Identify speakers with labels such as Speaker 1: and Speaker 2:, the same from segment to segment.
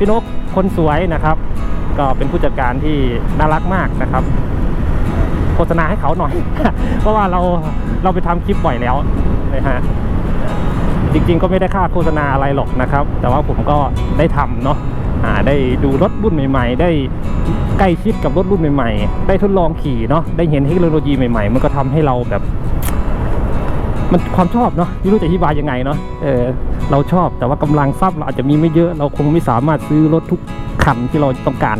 Speaker 1: พี่นกคนสวยนะครับ ก็เป็นผู้จัดการที่น่ารักมากนะครับ โฆษณาให้เขาหน่อย เพราะว่าเราเราไปทำคลิปบ่อยแล้วนะฮะจริงๆก็ไม่ได้ค่าโฆษณาอะไรหรอกนะครับ แต่ว่าผมก็ได้ทำเนาะได้ดูรถรุ่นใหม่ ๆ ได้ใกล้ชิดกับรถรุ่นใหม่ ๆ ได้ทดลองขี่เนาะได้เห็นเทคโนโลยีใหม่ ๆ มันก็ทำให้เราแบบ มันความชอบเนาะไม่รู้จะอธิบายยังไงเนาะเออเราชอบแต่ว่ากำลังทรัพย์เราอาจจะมีไม่เยอะ เราคงไม่สามารถซื้อรถทุกคันที่เราต้องการ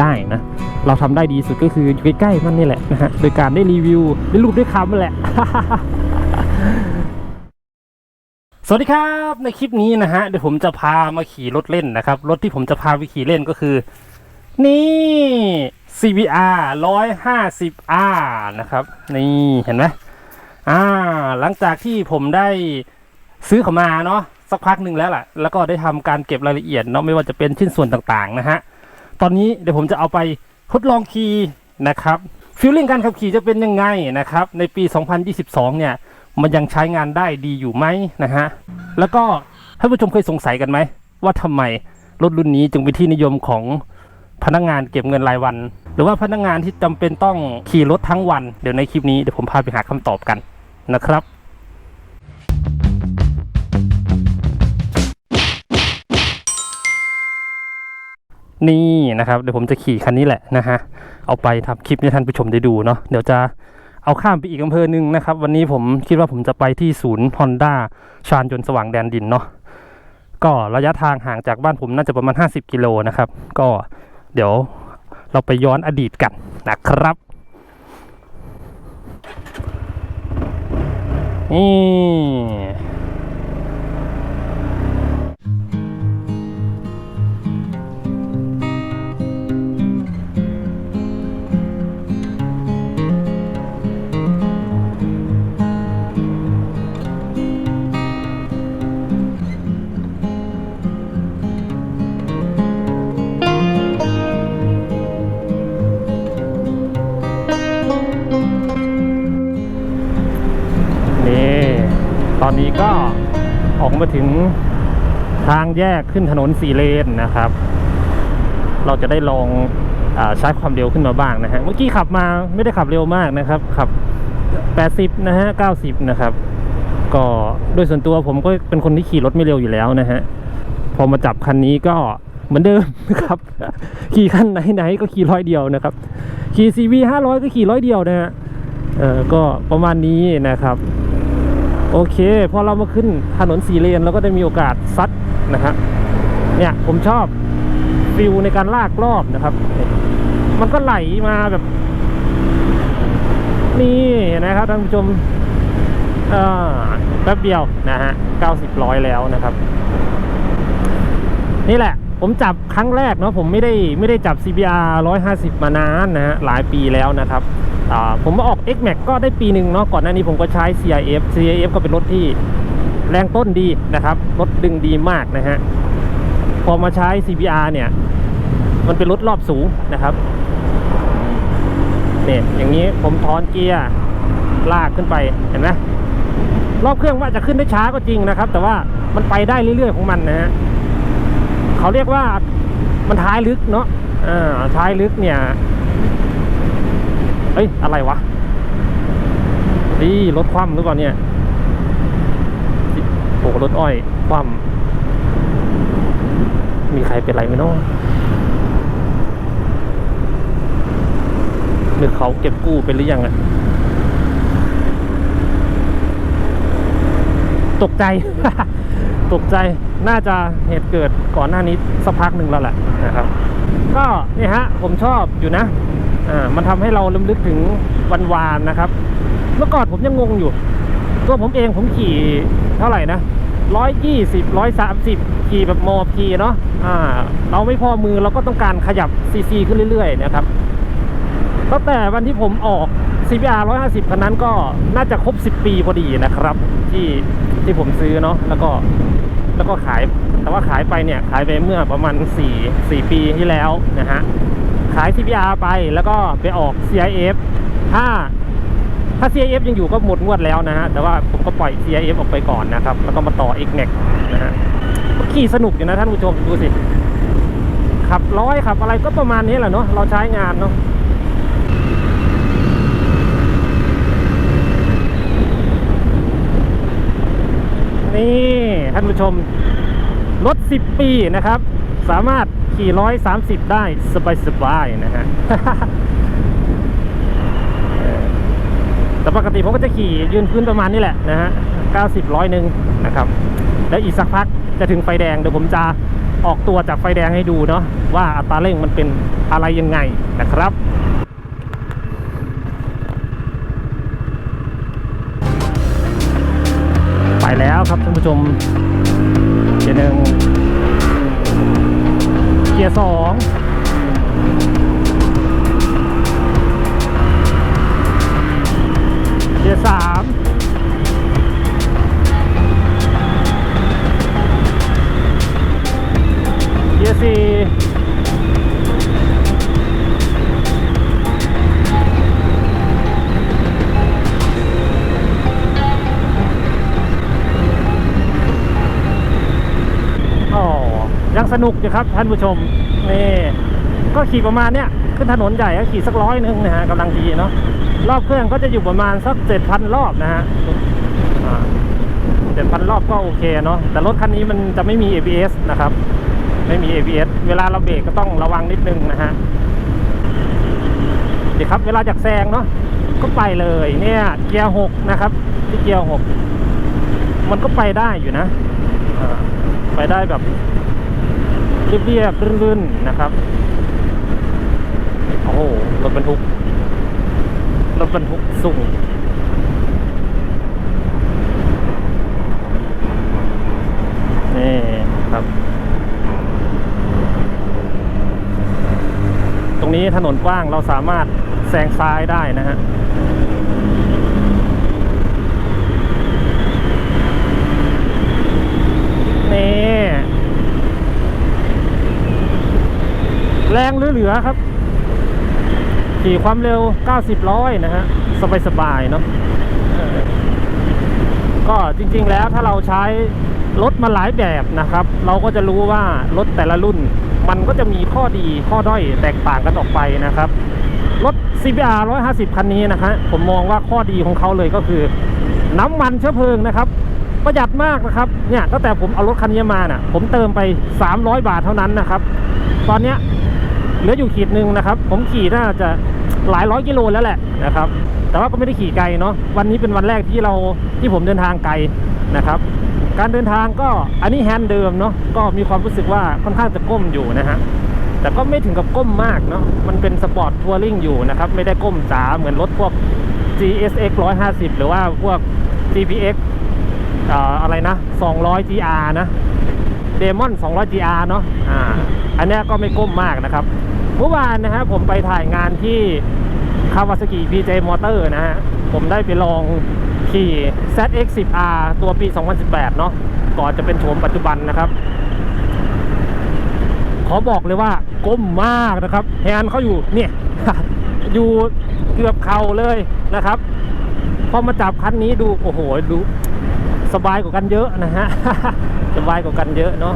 Speaker 1: ได้นะเราทำได้ดีสุดก็คืออยู่ใกล้ๆมันนี่แหละนะฮะโดยการได้รีวิวได้รูปด้วยคำนั่นแหละสวัสดีครับในคลิปนี้นะฮะเดี๋ยวผมจะพามาขี่รถเล่นนะครับ รถที่ผมจะพาไปขี่เล่นก็คือ นี่ CBR 150R นะครับ นี่เห็นไหม อ่า หลังจากที่ผมได้ซื้อเขามาเนาะสักพักหนึ่งแล้วแหละแล้วก็ได้ทำการเก็บรายละเอียดเนาะไม่ว่าจะเป็นชิ้นส่วนต่างๆนะฮะ ตอนนี้เดี๋ยวผมจะเอาไปทดลองขี่นะครับฟิลลิ่งการขับขี่จะเป็นยังไงนะครับ ในปี 2022 เนี่ย มันยังใช้งานได้ดีอยู่ไหมนะฮะ แล้วก็ท่านผู้ชมเคยสงสัยกันไหม ว่าทำไมรถรุ่นนี้จึงเป็นที่นิยมของ พนักงานเก็บเงินรายวัน หรือว่าพนักงานที่จำเป็นต้องขี่รถทั้งวัน เดี๋ยวในคลิปนี้เดี๋ยวผมพาไปหาคำตอบกันนะครับนี่นะครับเดี๋ยวผมจะขี่คันนี้แหละนะฮะเอาไปทำคลิปให้ท่านผู้ชมได้ดูเนาะเดี๋ยวจะเอาข้ามไปอีกอำเภอหนึ่งนะครับ วันนี้ผมคิดว่าผมจะไปที่ศูนย์ Honda ชานยนต์สว่างแดนดินเนาะก็ระยะทางห่างจากบ้านผมน่าจะประมาณ 50 กิโลนะครับ ก็ เดี๋ยวเราไปย้อนอดีตกันนะครับนี่ ก็ออกมาถึงทางแยกขึ้นถนนสี่เลนนะครับ เราจะได้ลองอใช้ความเร็วขึ้นมาบ้างนะฮะเมื่อกี้ขับมาไม่ได้ขับเร็วมากนะครับขับ 80 นะฮะ 90 นะครับ ก็โดยส่วนตัวผมก็เป็นคนที่ขี่รถไม่เร็วอยู่แล้วนะฮะ พอมาจับคันนี้ก็เหมือนเดิมนะครับ ขี่คันไหนๆก็ขี่ร้อยเดียวนะครับ ขี่ CV 500 ก็ขี่ร้อยเดียวนะฮะเออก็ประมาณนี้นะครับ โอเคพอเรามาขึ้นถนนสี่เลนเราก็ได้มีโอกาสซัดนะฮะเนี่ยผมชอบฟิลในการลากรอบนะครับ มันก็ไหลมาแบบ นี่นะครับท่านผู้ชมแป๊บเดียวนะฮะ90ร้อยแล้วนะครับ นี่แหละ ผมจับครั้งแรกเนาะผมไม่ได้ไม่ได้จับ CBR 150 มานานนะฮะหลายปีแล้วนะครับ ผมมาออก X Max ก็ได้ปีหนึ่งเนาะก่อนหน้านี้ผมก็ใช้ CIF CIF ก็เป็นรถที่แรงต้นดีนะครับ รถดึงดีมากนะฮะ พอมาใช้ CBR เนี่ย มันเป็นรถรอบสูงนะครับเนี่ยอย่างนี้ผมถอนเกียร์ลากขึ้นไปเห็นไหมรอบเครื่องว่าจะขึ้นได้ช้าก็จริงนะครับ แต่ว่ามันไปได้เรื่อยๆของมันนะฮะเขาเรียกว่ามันท้ายลึกเนาะอ่าท้ายลึกเนี่ย เอ้ย อะไรวะนี่รถคว่ำหรือเปล่าเนี่ยโอ้รถอ้อย คว่ำมีใครเป็นไรไหมเนาะหรือเขาเก็บกู้เป็นหรือยังอะตกใจ ตกใจ น่าจะเหตุเกิดก่อนหน้านี้สักพักหนึ่งแล้วแหละนะครับ ก็นี่ฮะ ผมชอบอยู่นะ อ่ามันทำให้เราลึกถึงวันวานนะครับ เมื่อก่อนผมยังงงอยู่ ตัวผมเองผมขี่เท่าไหร่นะร้อยยี่สิบร้อยสามสิบขี่แบบโมพีเนาะอ่า เราไม่พอมือเราก็ต้องการขยับซีซีขึ้นเรื่อยๆนะครับตั้งแต่วันที่ผมออก CBR 150คันนั้นก็น่าจะครบ 10 ปีพอดีนะครับ ที่ที่ผมซื้อเนาะแล้วก็แล้วก็ขายแต่ว่าขายไปเนี่ยขายไปเมื่อประมาณ 4 4 ปีที่แล้วนะฮะาย CBR ไปแล้วก็ไปออก CIF ถ้าถ้า CIF ยังอยู่ก็หมดงวดแล้วนะฮะ แต่ว่าผมก็ปล่อย CIF ออกไปก่อนนะครับ แล้วก็มาต่อ x n e x นะฮะขี่สนุกอยู่นะท่านผู้ชมดูสิ ขับร้อยขับอะไรก็ประมาณนี้แหละเนาะเราใช้งานเนาะนี่ท่านผู้ชมรถ 10 ปีนะครับ สามารถ ขี่130 ได้สบายๆนะฮะแต่ปกติผมก็จะขี่ยืนพื้นประมาณนี้แหละนะฮะ 90ร้อยหนึ่งนะครับ แล้วอีกสักพักจะถึงไฟแดง เดี๋ยวผมจะออกตัวจากไฟแดงให้ดูเนาะว่าอัตราเร่งมันเป็นอะไรยังไงนะครับไปแล้วครับท่านผู้ชมเกียร์หนึ่ง กียร์สองเกียร์สามเกียร์สี่ ยังสนุกอยู่ครับท่านผู้ชมนี่ก็ขี่ประมาณเนี้ยขึ้นถนนใหญ่ก็ขี่สักร้อยหนึ่งนะฮะกำลังดีเนาะรอบเครื่องก็จะอยู่ประมาณสักเจ็ดพันรอบนะฮะเจ็ดพันรอบก็โอเคเนาะแต่รถคันนี้มันจะไม่มี ABS นะครับ ไม่มี ABS เวลาเราเบรกก็ต้องระวังนิดนึงนะฮะเดี๋ยวครับ เวลาจากแซงเนาะก็ไปเลยเนี่ยเกียร์หกนะครับที่เกียร์หกมันก็ไปได้อยู่นะไปได้แบบ เรียบๆรื่นๆนะครับ โอ้โหรถบรรทุกรถบรรทุกสูงนี่ครับ ตรงนี้ถนนกว้างเราสามารถแซงซ้ายได้นะฮะนี่ แรงหรือเหลือครับ ขี่ความเร็ว 90ร้อยนะฮะ สบายๆเนาะก็จริงๆแล้วถ้าเราใช้รถมาหลายแบบนะครับ เราก็จะรู้ว่ารถแต่ละรุ่น มันก็จะมีข้อดีข้อด้อยแตกต่างกันออกไปนะครับ รถ CBR 150 คันนี้นะฮะผมมองว่าข้อดีของเขาเลยก็คือ น้ำมันเชื้อเพลิงนะครับประหยัดมากนะครับ เนี่ยตั้งแต่ผมเอารถคันนี้มาน่ะ ผมเติมไป 300 บาทเท่านั้นนะครับ ตอนเนี้ย เหลืออยู่ขีดหนึ่งนะครับ ผมขี่น่าจะหลายร้อยกิโลแล้วแหละนะครับ แต่ว่าก็ไม่ได้ขี่ไกลเนาะวันนี้เป็นวันแรกที่เราที่ผมเดินทางไกลนะครับ การเดินทางก็อันนี้แฮนด์เดิมเนาะก็มีความรู้สึกว่าค่อนข้างจะก้มอยู่นะฮะแต่ก็ไม่ถึงกับก้มมากเนาะมันเป็นสปอร์ตทัวริงอยู่นะครับ ไม่ได้ก้มจ๋าเหมือนรถพวก GSX 150 หรือว่าพวก GPX อ่ออะไรนะ 200 GR นะเดมอน 200 GR เนาะอ่า อันนี้ก็ไม่ก้มมากนะครับ เมื่อวานนะฮะผมไปถ่ายงานที่ Kawasaki PJ Motor นะฮะ ผมได้ไปลองขี่ ZX10R ตัวปี 2018 เนาะก่อนจะเป็นโฉมปัจจุบันนะครับ ขอบอกเลยว่าก้มมากนะครับ แฮนเขาอยู่เนี่ย อยู่เกือบเข่าเลยนะครับ พอมาจับคันนี้ดู โอ้โห ดู สบายกว่ากันเยอะนะฮะ สบายกว่ากันเยอะเนาะ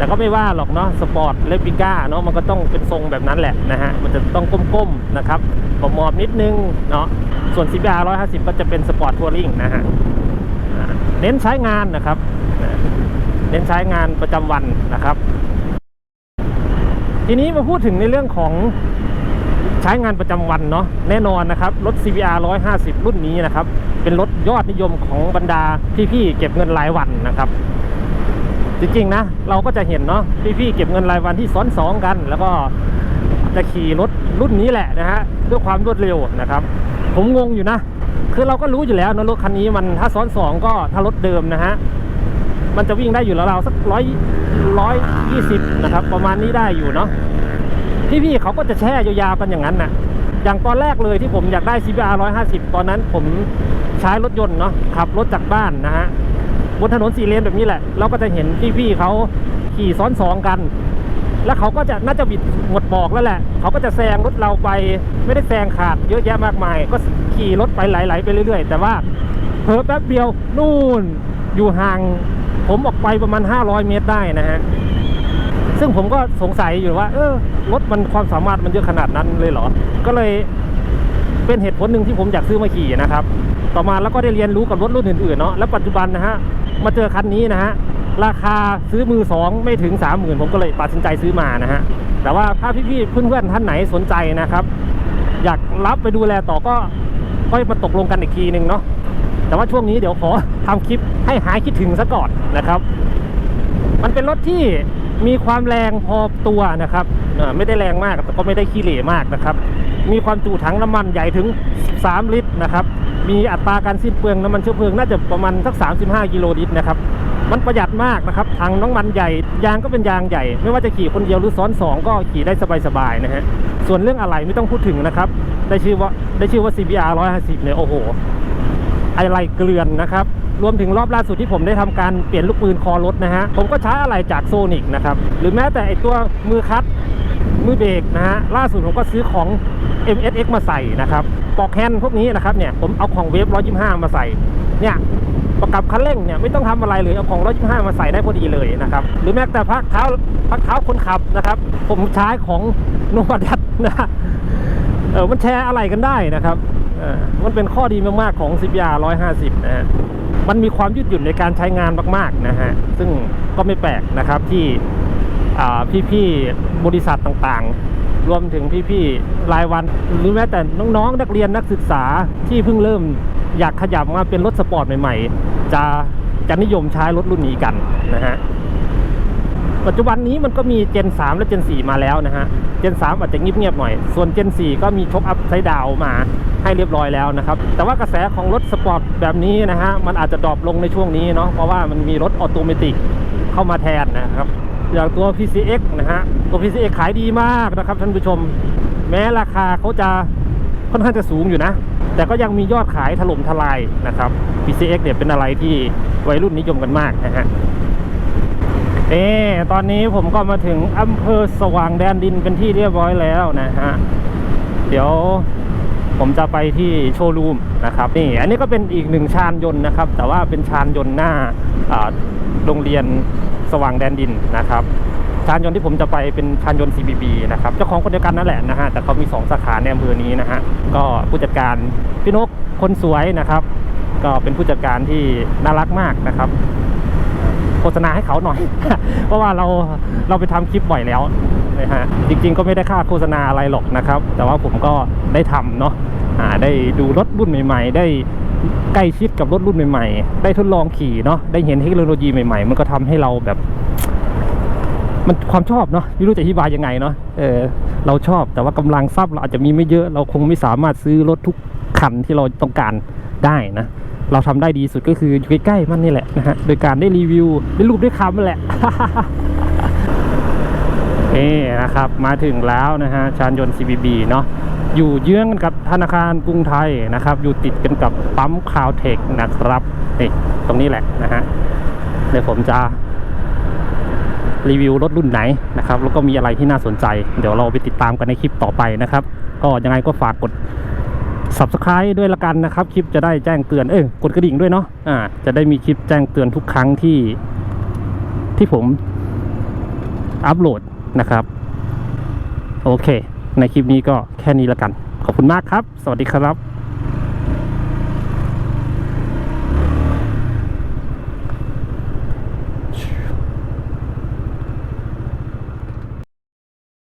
Speaker 1: แต่ก็ไม่ว่าหรอกเนาะสปอร์ตเลปิก้าเนาะมันก็ต้องเป็นทรงแบบนั้นแหละนะฮะมันจะต้องก้มๆนะครับปมอบนิดนึงเนาะส่วน CBR 150 ก็จะเป็นสปอร์ตทัวริงนะฮะเน้นใช้งานนะครับ เน้นใช้งานประจำวันนะครับ ทีนี้มาพูดถึงในเรื่องของใช้งานประจำวันเนาะแน่นอนนะครับ รถ CBR 150 รุ่นนี้นะครับ เป็นรถยอดนิยมของบรรดาพี่ๆเก็บเงินรายวันนะครับ จริงๆนะ เราก็จะเห็นเนาะพี่ๆเก็บเงินรายวันที่ซ้อนสองกัน แล้วก็จะขี่รถรุ่นนี้แหละนะฮะด้วยความรวดเร็วนะครับ ผมงงอยู่นะ คือเราก็รู้อยู่แล้วนะรถคันนี้มันถ้าซ้อนสองก็ถ้ารถเดิมนะฮะมันจะวิ่งได้อยู่แล้วเราวๆสักร้อยร้อยยี่สิบนะครับ ประมาณนี้ได้อยู่เนาะพี่ๆเขาก็จะแช่ยาวๆกันอย่างนั้นน่ะอย่างตอนแรกเลยที่ผมอยากได้ CBR 150 ตอนนั้นผมใช้รถยนต์เนาะขับรถจากบ้านนะฮะ บนถนนสี่เลนแบบนี้แหละ เราก็จะเห็นพี่ๆเขาขี่ซ้อนสองกัน แล้วเขาก็จะน่าจะบิดหมดบอกแล้วแหละ เขาก็จะแซงรถเราไป ไม่ได้แซงขาดเยอะแยะมากมาย ก็ขี่รถไปไหลๆไปเรื่อยๆ แต่ว่าเพิ่แป๊บเดียวนู่นอยู่ห่าง ผมออกไปประมาณ 500 เมตรได้นะฮะซึ่งผมก็สงสัยอยู่ว่า เออรถมันความสามารถมันเยอะขนาดนั้นเลยเหรอ ก็เลยเป็นเหตุผลหนึ่งที่ผมอยากซื้อมาขี่นะครับ ต่อมาแล้วก็ได้เรียนรู้กับรถรุ่นอื่นๆเนาะ แล้วปัจจุบันนะฮะ มาเจอคันนี้นะฮะ ราคาซื้อมือสองไม่ถึง 3 0,000 ผมก็เลยตัดสินใจซื้อมานะฮะ แต่ว่าถ้าพี่ๆเพื่อนๆท่านไหนสนใจนะครับ อยากรับไปดูแลต่อก็ค่อยมาตกลงกันอีกทีหนึ่งเนาะแต่ว่าช่วงนี้เดี๋ยวขอทำคลิปให้หายคิดถึงซะก่อนนะครับ มันเป็นรถที่มีความแรงพอตัวนะครับเออไม่ได้แรงมากแต่ก็ไม่ได้ขี้เหร่มากนะครับ มีความจุถังน้ำมันใหญ่ถึง 3 ลิตรนะครับ มีอัตราการสิ้นเปลืองน้ำมันเชื้อเพลิงน่าจะประมาณสัก 35 กิโลลิตรนะครับ มันประหยัดมากนะครับถังน้ำมันใหญ่ ยางก็เป็นยางใหญ่ ไม่ว่าจะขี่คนเดียวหรือซ้อนสองก็ขี่ได้สบายๆนะฮะ ส่วนเรื่องอะไรไม่ต้องพูดถึงนะครับ ได้ชื่อว่าได้ชื่อว่า CBR 150เนี่ยโอ้โหอะไรเกลือนนะครับ รวมถึงรอบล่าสุดที่ผมได้ทำการเปลี่ยนลูกปืนคอรถนะฮะ ผมก็ใช้อะไรจากโซนิกนะครับ หรือแม้แต่ไอตัวมือคัดมือเบรกนะฮะ ล่าสุดผมก็ซื้อของ MSX มาใส่นะครับปอกแฮนด์พวกนี้นะครับเนี่ยผมเอาของเวฟ125 มาใส่เนี่ยประกับคันเร่งเนี่ยไม่ต้องทำอะไรเลยเอาของ125 มาใส่ได้พอดีเลยนะครับ หรือแม้แต่พักเท้าพักเท้าคนขับนะครับ ผมใช้ของโนวดัตนะเออมันแชร์อะไรกันได้นะครับเออมันเป็นข้อดีมาก ๆ ของ CBR 150 นะฮะ มันมีความยืดหยุ่นในการใช้งานมากๆนะฮะซึ่งก็ไม่แปลกนะครับที่พี่ๆบริษัทต่างๆ รวมถึงพี่ๆรายวันหรือแม้แต่น้องๆ นักเรียนนักศึกษาที่เพิ่งเริ่มอยากขยับมาเป็นรถสปอร์ตใหม่ๆ จะจะนิยมใช้รถรุ่นนี้กันนะฮะ ปัจจุบันนี้มันก็มี Gen 3และ Gen 4มาแล้วนะฮะ Gen 3อาจจะเงียบๆหน่อย ส่วน Gen 4ก็มีชกอัพไซด์ดาวมาให้เรียบร้อยแล้วนะครับ แต่ว่ากระแสของรถสปอร์ตแบบนี้นะฮะ มันอาจจะดรอปลงในช่วงนี้เนาะ เพราะว่ามันมีรถออโตเมติกเข้ามาแทนนะครับ อย่างตัว PCX นะฮะ ตัว PCX ขายดีมากนะครับท่านผู้ชม แม้ราคาเขาจะค่อนข้างจะสูงอยู่นะ แต่ก็ยังมียอดขายถล่มทลายนะครับ PCX เนี่ยเป็นอะไรที่วัยรุ่นนิยมกันมากนะฮะ เอตอนนี้ผมก็มาถึงอำเภอสว่างแดนดินเป็นที่เรียบร้อยแล้วนะฮะ เดี๋ยวผมจะไปที่โชว์รูมนะครับนี่อันนี้ก็เป็นอีกหนึ่งชานยนต์นะครับ แต่ว่าเป็นชานยนต์หน้าอ่าโรงเรียนสว่างแดนดินนะครับชานยนต์ที่ผมจะไปเป็นชานยนต์ CBB นะครับเจ้าของคนเดียวกันนั่นแหละนะฮะแต่เขามี 2 สาขาในอำเภอนี้นะฮะก็ผู้จัดการพี่นกคนสวยนะครับ ก็เป็นผู้จัดการที่น่ารักมากนะครับ โฆษณาให้เขาหน่อย เพราะว่าเราเราไปทำคลิปบ่อยแล้วนะฮะจริง ๆ ก็ไม่ได้ค่าโฆษณาอะไรหรอกนะครับ แต่ว่าผมก็ได้ทำเนาะได้ดูรถรุ่นใหม่ ๆ ได้ใกล้ชิดกับรถรุ่นใหม่ๆ ได้ทดลองขี่เนาะได้เห็นเทคโนโลยีใหม่ ๆ มันก็ทำให้เราแบบ มันความชอบเนาะไม่รู้จะอธิบายยังไงเนาะเออเราชอบแต่ว่ากำลังทรัพย์เราอาจจะมีไม่เยอะเราคงไม่สามารถซื้อรถทุกคันที่เราต้องการได้นะ เราทำได้ดีสุดก็คืออยู่ใกล้ๆมันนี่แหละนะฮะโดยการได้รีวิวได้รูปได้คำนั่นแหละนี่นะครับมาถึงแล้วนะฮะชานยนต์ CBB เนาะอยู่เยื้องกันกับธนาคารกรุงไทยนะครับ อยู่ติดกันกับปั๊มคาวเทคนะครับนี่ตรงนี้แหละนะฮะเดี๋ยวผมจะรีวิวรถรุ่นไหนนะครับแล้วก็มีอะไรที่น่าสนใจ เดี๋ยวเราไปติดตามกันในคลิปต่อไปนะครับ ก็ยังไงก็ฝากกด subscribe ด้วยละกันนะครับ คลิปจะได้แจ้งเตือนเออกดกระดิ่งด้วยเนาะอ่าจะได้มีคลิปแจ้งเตือนทุกครั้งที่ ที่ผมอัปโหลดนะครับ โอเค ในคลิปนี้ก็แค่นี้ละกัน ขอบคุณมากครับ สวัสดีครับ